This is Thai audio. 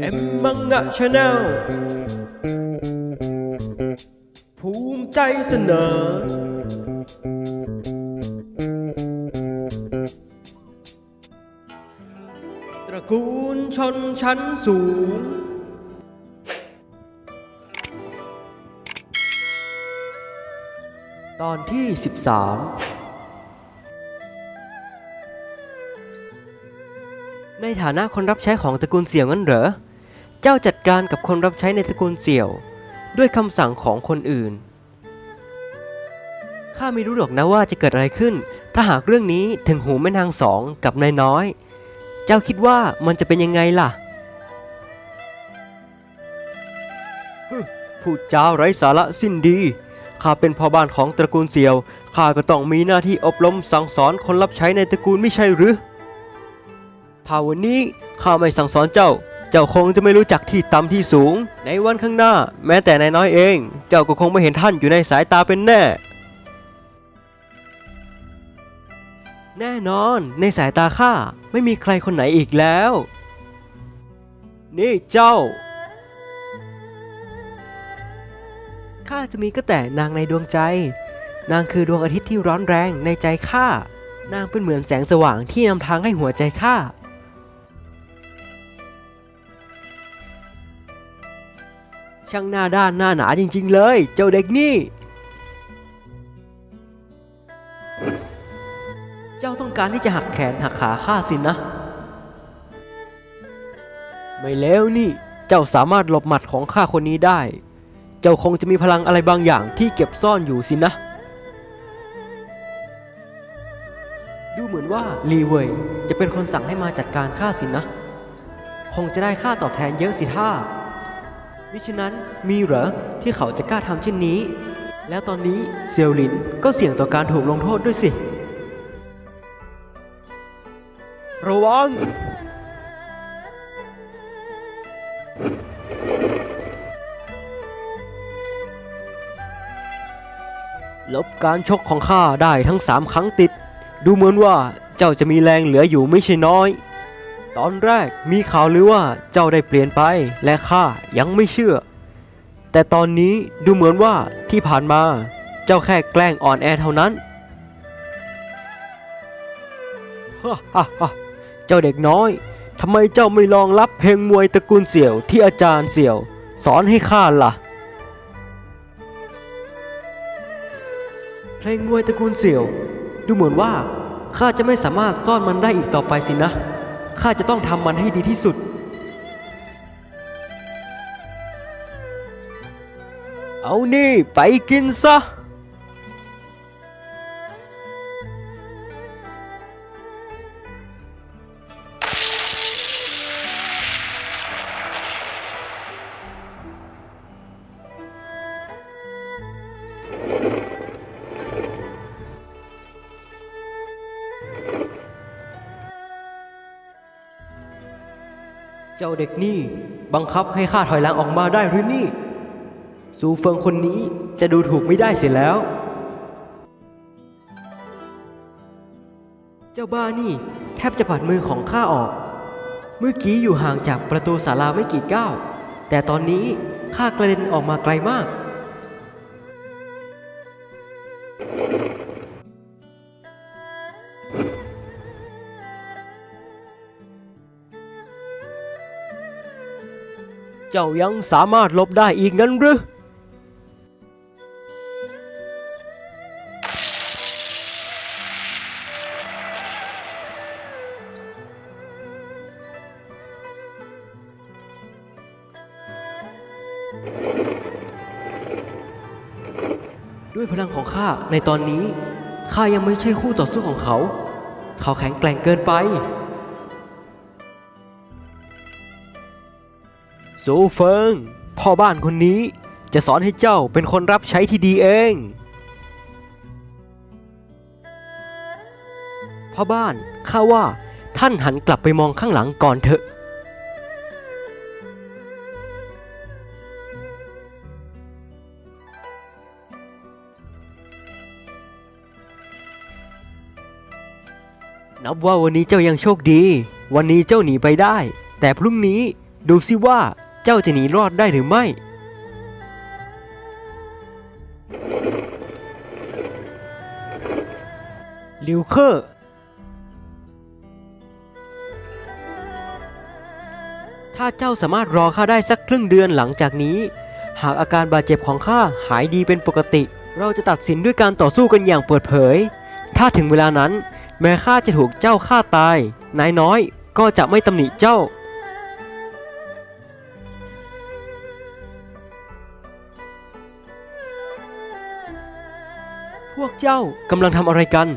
เอ็มมังงะชาแนลภูมิใจเสนอ ตระกูลชนชั้นสูง ตอนที่ 13 ในฐานะคนรับใช้ของตระกูลเสี่ยวงั้นเหรอ เจ้าจัดการกับคนรับใช้ในตระกูลเสี่ยว ด้วยคำสั่งของคนอื่น ข้าไม่รู้หรอกนะว่าจะเกิดอะไรขึ้น ถ้าหากเรื่องนี้ถึงหูแม่นางสองกับนายน้อย เจ้าคิดว่ามันจะเป็นยังไงล่ะพูดจาไร้สาระสิ้นดี ข้าเป็นพ่อบ้านของตระกูลเสี่ยว ข้าก็ต้องมีหน้าที่อบรมสั่งสอนคนรับใช้ในตระกูลไม่ใช่หรือ ถ้าวันนี้ข้าไม่สั่งสอนเจ้า เจ้าคงจะไม่รู้จักที่ต่ำที่สูง ในวันข้างหน้า แม้แต่นายน้อยเอง เจ้าก็คงไม่เห็นท่านอยู่ในสายตาเป็นแน่ แน่นอนในสายตาข้าไม่มีใครคนไหนอีกแล้ว นี่เจ้าข้าจะมีก็แต่นางในดวงใจ นางคือดวงอาทิตย์ที่ร้อนแรงในใจข้านางเป็นเหมือนแสงสว่างที่นำทางให้หัวใจข้า ช่างหน้าด้านหน้าหนาจริง ๆ เลย เจ้าเด็กนี่ เจ้าต้องการที่จะหักแขนหักขาข้าสินะ ไม่แล้วนี่ เจ้าสามารถหลบหมัดของข้าคนนี้ได้ เจ้าคงจะมีพลังอะไรบางอย่างที่เก็บซ่อนอยู่สินะ ดูเหมือนว่าลีเวยจะเป็นคนสั่งให้มาจัดการข้าสินะ คงจะได้ค่าตอบแทนเยอะสิท่า มิฉะนั้นมีเหรอที่เขาจะกล้าทำเช่นนี้ แล้วตอนนี้เซียวหลินก็เสี่ยงต่อการถูกลงโทษด้วยสิ ระวัง ลบการชกของข้าได้ทั้งสามครั้งติด ดูเหมือนว่าเจ้าจะมีแรงเหลืออยู่ไม่ใช่น้อย ตอนแรกมีข่าวลือว่าเจ้าได้เปลี่ยนไปและข้ายังไม่เชื่อ แต่ตอนนี้ดูเหมือนว่าที่ผ่านมาเจ้าแค่แกล้งอ่อนแอเท่านั้นฮ่าฮ่าฮ่าเจ้าเด็กน้อยทำไมเจ้าไม่ลองรับเพลงมวยตระกูลเสี่ยวที่อาจารย์เสี่ยว สอนให้ข้าล่ะ เพลงมวยตระกูลเสี่ยว ดูเหมือนว่าข้าจะไม่สามารถซ่อนมันได้อีกต่อไปสินะ ข้าจะต้องทำมันให้ดีที่สุด เอานี่ ไปกินซะ เจ้าเด็กนี่บังคับให้ข้าถอยหลังออกมาได้หรือนี่ ซูเฟิงคนนี้จะดูถูกไม่ได้เสียแล้ว เจ้าบ้านี่แทบจะปัดมือของข้าออก เมื่อกี้อยู่ห่างจากประตูศาลาไม่กี่ก้าว แต่ตอนนี้ข้ากระเด็นออกมาไกลมาก เจ้ายังสามารถหลบได้อีกงั้นหรือด้วยพลังของข้าในตอนนี้ข้ายังไม่ใช่คู่ต่อสู้ของเขา เขาแข็งแกร่งเกินไป ซูเฟิง พ่อบ้านคนนี้จะสอนให้เจ้าเป็นคนรับใช้ที่ดีเอง พ่อบ้านข้าว่าท่านหันกลับไปมองข้างหลังก่อนเถอะ นับว่าวันนี้เจ้ายังโชคดี วันนี้เจ้าหนีไปได้ แต่พรุ่งนี้ดูสิว่า จ้าจะหนีรอดได้หรือไม่ ลิวเคอร์ถ้าเจ้าสามารถรอข้าได้สักครึ่งเดือนหลังจากนี้ หากอาการบาดเจ็บของข้าหายดีเป็นปกติ เราจะตัดสินด้วยการต่อสู้กันอย่างเปิดเผย ถ้าถึงเวลานั้น แม้ข้าจะถูกเจ้าฆ่าตาย นายน้อยก็จะไม่ตำหนิเจ้า วกเจ้ากำลังทำอะไรกัน